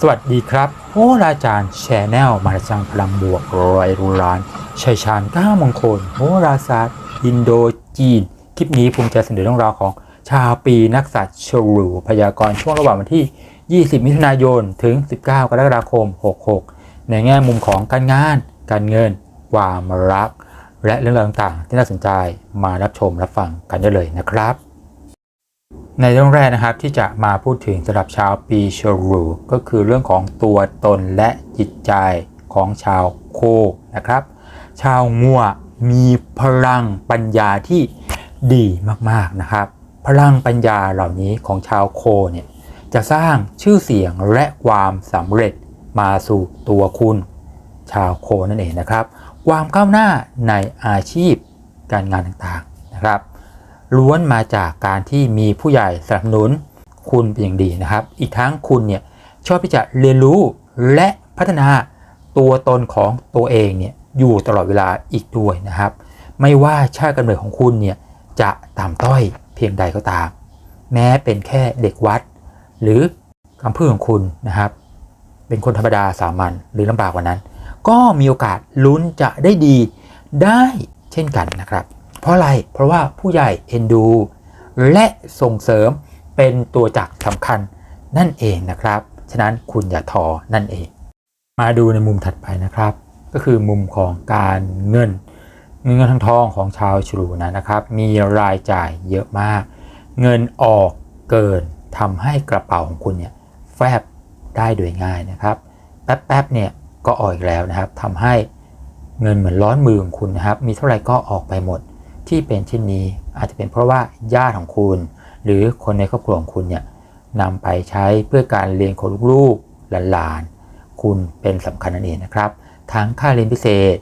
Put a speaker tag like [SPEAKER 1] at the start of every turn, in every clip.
[SPEAKER 1] สวัสดีครับโหราจารย์แชนแนลมาจังพลังบวกร้อยรุล้านชัยชาญก้ามงคลโหราศาสตร์อินโดจีน คลิปนี้ผมจะเสนอเรื่องราวของชาวปีนักษัตริย์ฉลูพยากรณ์ช่วงระหว่างวันที่ 20 มิถุนายน ถึง 19 กรกฎาคม 66 ในแง่มุมของการงาน การเงิน ความรัก และเรื่องราวต่างๆ ที่น่าสนใจมารับชมรับฟังกันได้เลยนะครับ ในเรื่องแรกนะครับที่จะมาพูดถึงสำหรับชาวปีชรูก็คือเรื่องของตัวตนและจิตใจของชาวโคนะครับ ชาวงัวมีพลังปัญญาที่ดีมากๆนะครับ พลังปัญญาเหล่านี้ของชาวโคเนี่ยจะสร้างชื่อเสียงและความสำเร็จมาสู่ตัวคุณ ชาวโคนั่นเองนะครับ ความก้าวหน้าในอาชีพการงานต่างๆนะครับ ล้วนมาจากการที่มีผู้ใหญ่สนับสนุนคุณเป็นอย่างดีนะครับ อีกทั้งคุณเนี่ยชอบที่จะเรียนรู้และพัฒนาตัวตนของตัวเองเนี่ยอยู่ตลอดเวลาอีกด้วยนะครับ ไม่ว่าชาติกำเนิดของคุณเนี่ยจะต่ำต้อยเพียงใดก็ตาม แม้เป็นแค่เด็กวัด หรือคำพูดของคุณนะครับ เป็นคนธรรมดาสามัญหรือลำบากกว่านั้น ก็มีโอกาสลุ้นจะได้ดีได้เช่นกันนะครับ เพราะอะไร เพราะว่าผู้ใหญ่เอ็นดู และส่งเสริมเป็นตัวจักสำคัญนั่นเองนะครับ ฉะนั้นคุณอย่าท้อนั่นเอง มาดูในมุมถัดไปนะครับ ก็คือมุมของการเงินเงินทางทองของชาวฉลูนะนะครับ มีรายจ่ายเยอะมาก เงินออกเกินทำให้กระเป๋าของคุณเนี่ยแฟบได้โดยง่ายนะครับแป๊บๆเนี่ยก็ออกอีกแล้วนะครับทำให้เงินเหมือนร้อนมือของคุณนะครับ มีเท่าไหร่ก็ออกไปหมด ที่เป็นเช่นนี้ อาจจะเป็นเพราะว่าญาติของคุณ หรือคนในครอบครัวของคุณเนี่ยนำไปใช้เพื่อการเรียนของลูกๆหลานๆคุณเป็นสำคัญนั่นเองนะครับ ทั้งค่าเรียนพิเศษ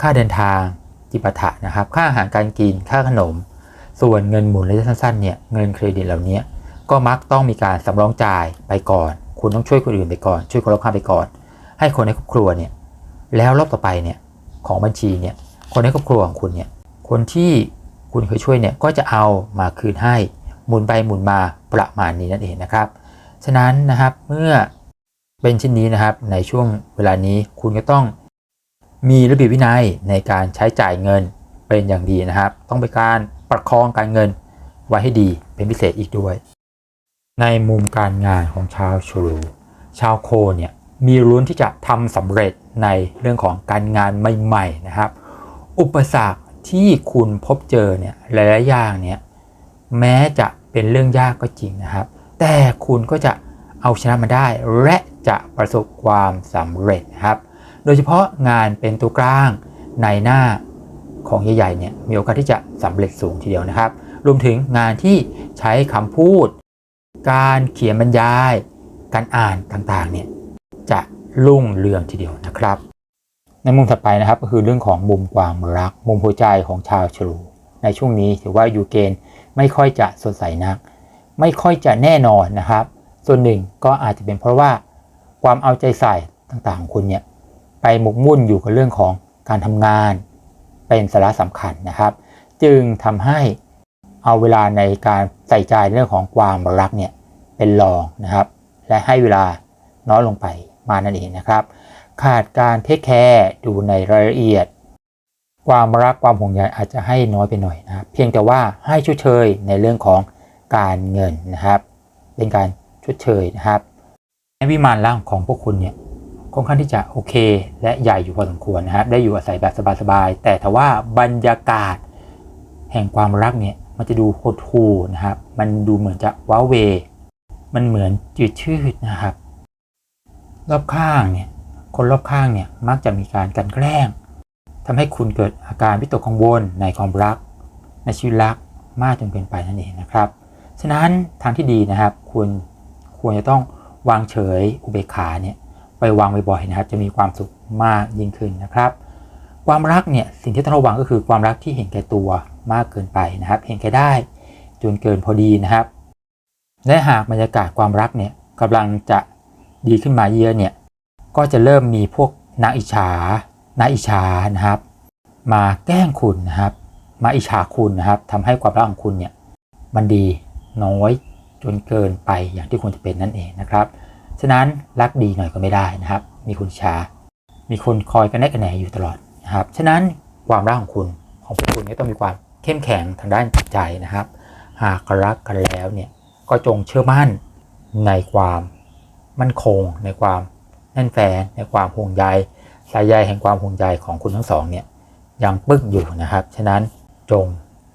[SPEAKER 1] ค่าเดินทางจิปาถะนะครับ ค่าอาหารการกินค่าขนม ส่วนเงินหมุนระยะสั้นๆเนี่ยเงินเครดิตเหล่านี้ก็มักต้องมีการสำรองจ่ายไปก่อน คุณต้องช่วยคนอื่นไปก่อน ช่วยคนรอบข้างไปก่อน ให้คนในครอบครัวเนี่ยแล้วรอบต่อไปเนี่ยของบัญชีเนี่ยคนในครอบครัวของคุณเนี่ย คนที่คุณเคยช่วยเนี่ยก็จะเอามาคืนให้หมุนไปหมุนมาประมาณนี้นั่นเองนะครับ ฉะนั้นนะครับเมื่อเป็นเช่นนี้นะครับในช่วงเวลานี้คุณก็ต้องมีระเบียบวินัยในการใช้จ่ายเงินเป็นอย่างดีนะครับ ต้องเป็นการประคองการเงินไว้ให้ดีเป็นพิเศษอีกด้วย ในมุมการงานของชาวชูชาวโคเนี่ยมีรุ้นที่จะทำสำเร็จในเรื่องของการงานใหม่ ๆนะครับ อุปสรรค ที่คุณพบเจอเนี่ยหลายๆอย่างเนี่ยแม้จะเป็นเรื่องยากก็จริงนะครับ แต่คุณก็จะเอาชนะมันได้ และจะประสบความสำเร็จนะครับ โดยเฉพาะงานเป็นตัวกลางในหน้าของใหญ่ๆเนี่ยมีโอกาสที่จะสำเร็จสูงทีเดียวนะครับ รวมถึงงานที่ใช้คำพูด การเขียนบรรยาย การอ่านต่างๆเนี่ยจะรุ่งเรืองทีเดียวนะครับ ในมุมถัดไปนะครับก็คือเรื่องของมุมความรัก มุมหัวใจของชาวฉลูในช่วงนี้ถือว่าอยู่เกณฑ์ไม่ค่อยจะสดใสนัก ไม่ค่อยจะแน่นอนนะครับ ส่วนหนึ่งก็อาจจะเป็นเพราะว่าความเอาใจใส่ต่างๆของคุณเนี่ยไปหมกมุ่นอยู่กับเรื่องของการทำงาน เป็นสาระสำคัญนะครับ จึงทำให้เอาเวลาในการใส่ใจเรื่องของความรักเนี่ยเป็นรองนะครับ และให้เวลาน้อยลงไปมานั่นเองนะครับ ขาดการเทคแคร์ดูในรายละเอียด ความรักความห่วงใยอาจจะให้น้อยไปหน่อยนะครับ เพียงแต่ว่าให้ชดเชยในเรื่องของการเงินนะครับ เป็นการชดเชยนะครับในวิมานร่างของพวกคุณเนี่ยค่อนข้างที่จะโอเค และใหญ่อยู่พอสมควรนะครับ ได้อยู่อาศัยแบบสบายๆแต่ถ้าว่าบรรยากาศแห่งความรักเนี่ยมันจะดูโหดหูนะครับ มันดูเหมือนจะว้าเว มันเหมือนจืดชืดนะครับ รอบข้างเนี่ย คนรอบข้างเนี่ยมักจะมีการกันแกล้งทำให้คุณเกิดอาการวิตกกังวลในความรัก ในชีวิตรักมากจนเกินไปนั่นเองนะครับ ฉะนั้นทางที่ดีนะครับคุณควรจะต้องวางเฉยอุเบกขาเนี่ยไปวางบ่อยๆนะครับ จะมีความสุขมากยิ่งขึ้นนะครับ ความรักเนี่ยสิ่งที่ต้องระวังก็คือความรักที่เห็นแก่ตัวมากเกินไปนะครับ เห็นแก่ได้จนเกินพอดีนะครับและหากบรรยากาศความรักเนี่ยกำลังจะดีขึ้นมาเยอะเนี่ย ก็จะเริ่มมีพวกนางอิจฉานาอิจฉานะครับ มาแกล้งคุณนะครับ มาอิจฉาคุณนะครับทำให้ความรักของคุณเนี่ยมันดีน้อยจนเกินไปอย่างที่ควรจะเป็นนั่นเองนะครับ ฉะนั้นรักดีหน่อยก็ไม่ได้นะครับ มีคุณชา มีคนคอยกันแนกกันแหนอยู่ตลอดนะครับ ฉะนั้นความรักของคุณของพวกคุณก็ต้องมีความเข้มแข็งทางด้านจิตใจนะครับ หากรักกันแล้วเนี่ยก็จงเชื่อมั่นในความมั่นคงในความ แน่นแฟนในความห่วงใยสายใยแห่งความห่วงใยของคุณทั้งสองเนี่ยยังปึ๊กอยู่นะครับ ฉะนั้นจง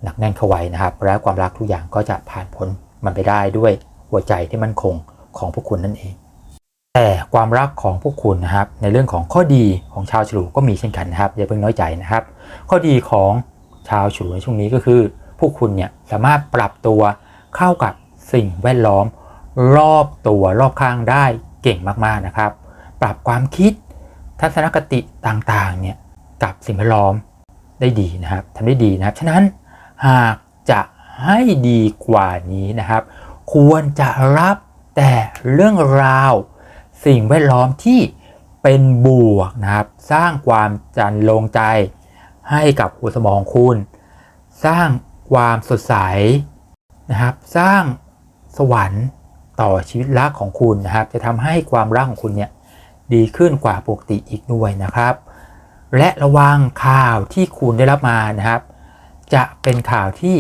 [SPEAKER 1] หนักแน่นเข้าไว้นะครับ แล้วความรักทุกอย่างก็จะผ่านพ้นมันไปได้ด้วยหัวใจที่มั่นคงของพวกคุณนั่นเอง แต่ความรักของพวกคุณนะครับ ในเรื่องของข้อดีของชาวฉลูก็มีเช่นกันนะครับอย่าเพิ่งน้อยใจนะครับ ข้อดีของชาวฉลูในช่วงนี้ก็คือ พวกคุณเนี่ยสามารถปรับตัวเข้ากับสิ่งแวดล้อม รอบตัวรอบข้างได้เก่งมากๆนะครับ ปรับความคิด ทัศนคติต่างๆเนี่ยกับสิ่งแวดล้อมได้ดีนะครับทำได้ดีนะครับ ฉะนั้นหากจะให้ดีกว่านี้นะครับ ควรจะรับแต่เรื่องราว สิ่งแวดล้อมที่เป็นบวกนะครับ สร้างความจันลงใจให้กับหัวสมองคุณ สร้างความสดใสนะครับ สร้างสวรรค์ต่อชีวิตรักของคุณนะครับ จะทำให้ความรักของคุณเนี่ย ดีขึ้นกว่าปกติอีกด้วยนะครับ และระวังข่าวที่คุณได้รับมานะครับ จะเป็นข่าวที่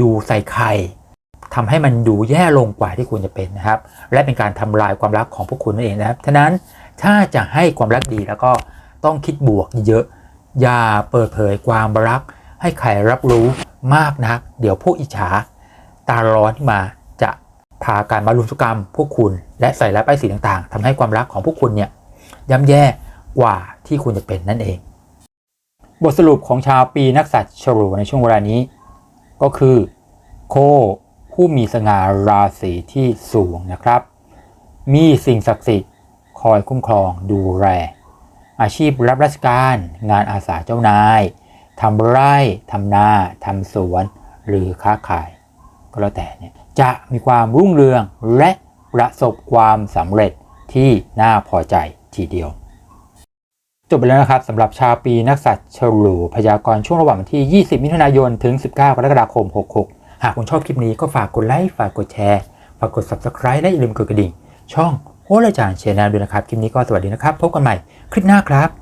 [SPEAKER 1] ดูใส่ไข่ทำให้มันดูแย่ลงกว่าที่ควรจะเป็นนะครับ และเป็นการทำลายความรักของพวกคุณนั่นเองนะครับฉะนั้นถ้าจะให้ความรักดีแล้วก็ต้องคิดบวกเยอะๆอย่าเปิดเผยความรัก ให้ใครรับรู้มากนัก เดี๋ยวพวกอิจฉาตาร้อนมา พาการมารุมสุกรรมพวกคุณและใส่ร้ายป้ายสีต่างๆทำให้ความรักของพวกคุณเนี่ยย่ำแย่กว่าที่คุณจะเป็นนั่นเอง บทสรุปของชาวปีนักสัตว์ฉลูในช่วงเวลานี้ ก็คือ โคผู้มีสง่าราศีที่สูงนะครับ มีสิ่งศักดิ์สิทธิ์คอยคุ้มครองดูแลอาชีพรับราชการ งานอาสาเจ้านายทำไร่ทำนาทำสวน หรือค้าขาย ก็แล้วแต่เนี่ย จะมีความรุ่งเรืองและประสบความสำเร็จที่น่าพอใจทีเดียว จบไปแล้วนะครับสำหรับชาวปีนักสัตว์ฉลูพยากรณ์ช่วงระหว่างวันที่ 20 มิถุนายน ถึง 19 กรกฎาคม 66 หากคุณชอบคลิปนี้ก็ฝากกดไลค์ฝากกดแชร์ฝากกด subscribe และอย่าลืมกดกระดิ่ง ช่องโหราจารย์เชนแนลด้วยนะครับ คลิปนี้ก็สวัสดีนะครับ พบกันใหม่คลิปหน้าครับ